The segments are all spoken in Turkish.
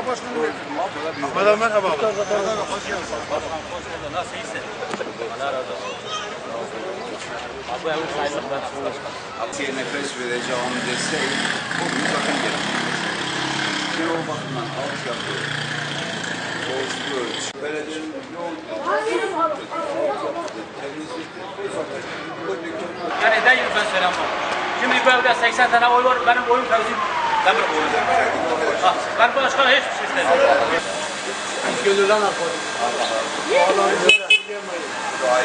Ahmet merhaba. Nasıl iyisin? Allah razı olsun. Abi bu evin sahibi ben başkan. Aksiye nefes vereceğim deseydi o gün zaten gelemez. Şimdi o bakımdan altyapı, borçlu ölçü, belediyenin yol, temizlikte, Yani yürü ben söyleyeyim bak. Şimdi bu evde 80 tane oy var. Benim oyum bir oyum. Ha, Ben başkana hiçbir şey istemiyorum. Gönülden akıl.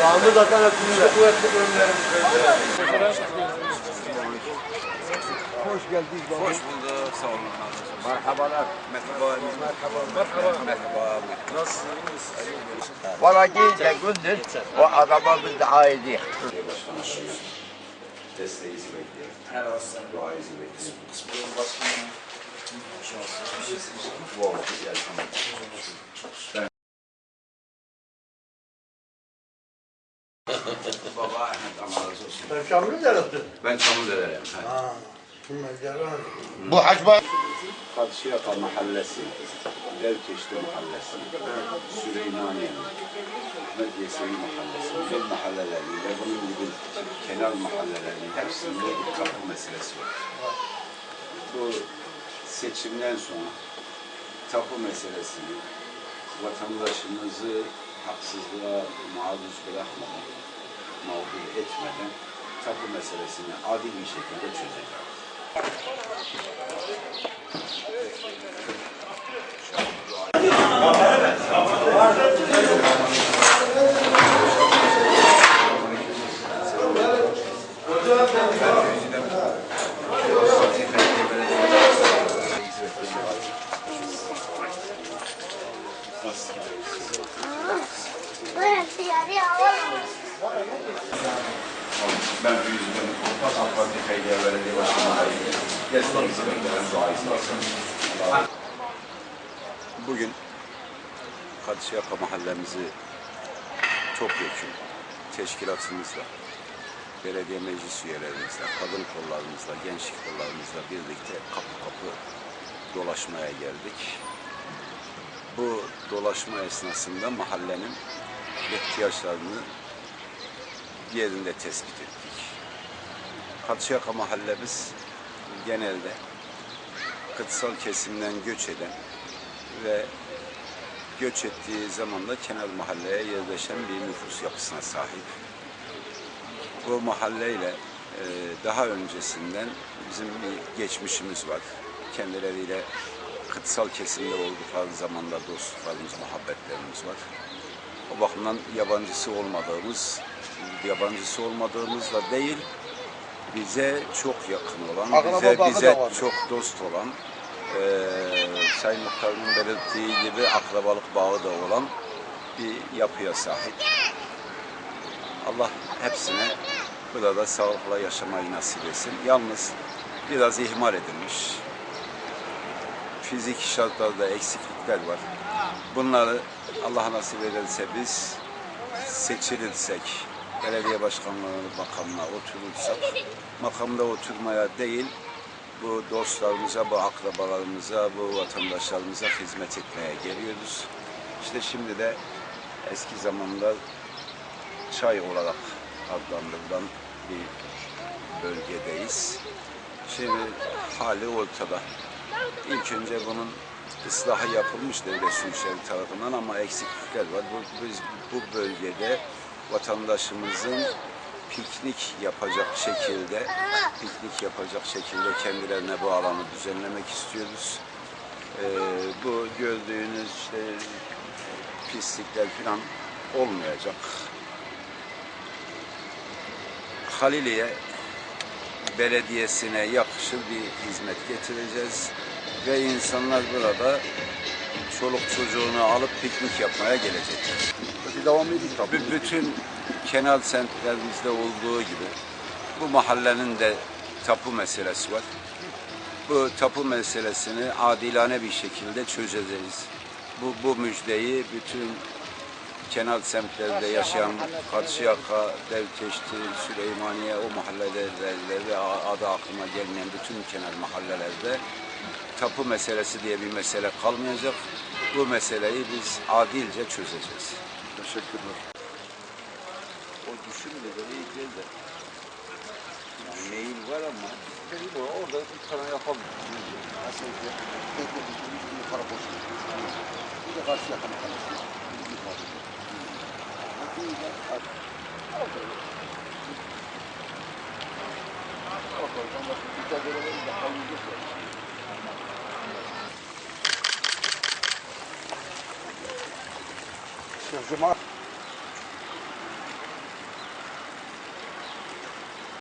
Sağlı zaten hepimize. Kuvvetli gönüllerimiz. Hoş geldiniz baba. Hoş bulduk, sağ olun. Merhabalar. Merhaba. Merhaba. Merhaba. Nasılsınız? Valla gece gündüz o adama biz de aidi. Desteğinizi bekliyorum. Her hasta duayınızı bekliyorum. Kısmının başkanı. Wow, güzel, tamam. Baba Ahmet Allah razı olsun. Sen Şamlı neresi? Ben. Ha. Bu hacba Kadışıyaka Mahallesi, Devkeşti Mahallesi, Süleymaniye, Yesevi Mahallesi, bütün mahalleleriyle bunun gibi kenar mahallelerinin hepsinde bir kapı meselesi var. Bu seçimden sonra tapu meselesini vatandaşımızı haksızlığa maruz bırakmadan, mağdur etmeden tapu meselesini adil bir şekilde çözeceğiz. Ben yüzden AK Parti Feyliye Belediye Başkanı adayım. Desteğinizi beklerim, duayınızı alsın. Bugün Kadışyaka mahallemizi topyekun teşkilatımızla, belediye meclis üyelerimizle, kadın kollarımızla, gençlik kollarımızla birlikte kapı kapı dolaşmaya geldik. Bu dolaşma esnasında mahallenin ihtiyaçlarını yerinde tespit ettik. Kadışyaka mahallemiz genelde kırsal kesimden göç eden ve göç ettiği zaman da kenar mahalleye yerleşen bir nüfus yapısına sahip. Bu mahalleyle e, daha öncesinden bizim bir geçmişimiz var. Kendileriyle kırsal kesimde oldukları zamanda dostluklarımız, muhabbetlerimiz var. O bakımdan yabancısı olmadığımız, yabancısı olmadığımız da değil, bize çok yakın olan, Akraba bize, bize da var. çok dost olan, eee Sayın Muhtarımın belirttiği gibi akrabalık bağı da olan bir yapıya sahip. Allah hepsine burada sağlıkla yaşamayı nasip etsin. Yalnız biraz ihmal edilmiş. Fizik şartlarda eksiklikler var. Bunları Allah nasip ederse biz seçilirsek, belediye başkanlığı makamına oturursak, makamda oturmaya değil, bu dostlarımıza, bu akrabalarımıza, bu vatandaşlarımıza hizmet etmeye geliyoruz. İşte şimdi de eski zamanda çay olarak adlandırılan bir bölgedeyiz. Şimdi hali ortada. İlk önce bunun ıslahı yapılmış devlet su işleri tarafından ama eksiklikler var. Bu, biz bu bölgede vatandaşımızın piknik yapacak şekilde piknik yapacak şekilde kendilerine bu alanı düzenlemek istiyoruz. Ee, bu gördüğünüz işte pislikler falan olmayacak. Haliliye Belediyesi'ne yakışır bir hizmet getireceğiz ve insanlar burada çoluk çocuğunu alıp piknik yapmaya gelecekler. Peki devam edin tabii. Bütün kenar semtlerimizde olduğu gibi bu mahallenin de tapu meselesi var. Bu tapu meselesini adilane bir şekilde çözeceğiz. Bu, bu müjdeyi bütün kenar semtlerde yaşayan Karşıyaka, Devteşti, Süleymaniye o mahallelerde ve adı aklıma gelmeyen bütün kenar mahallelerde tapu meselesi diye bir mesele kalmayacak. Bu meseleyi biz adilce çözeceğiz. Teşekkürler. O düşünmedi iyi değil de. Yani mail var ama dedi bu orada bir tane yapalım. Nasıl ki? Tekrar bir bir yukarı koşuyor. Bir de karşı kalıyor. Yukarı. Bir de hadi. Al böyle. Al oradan bak. Bir de böyle verin de kalmayacak ya. зима.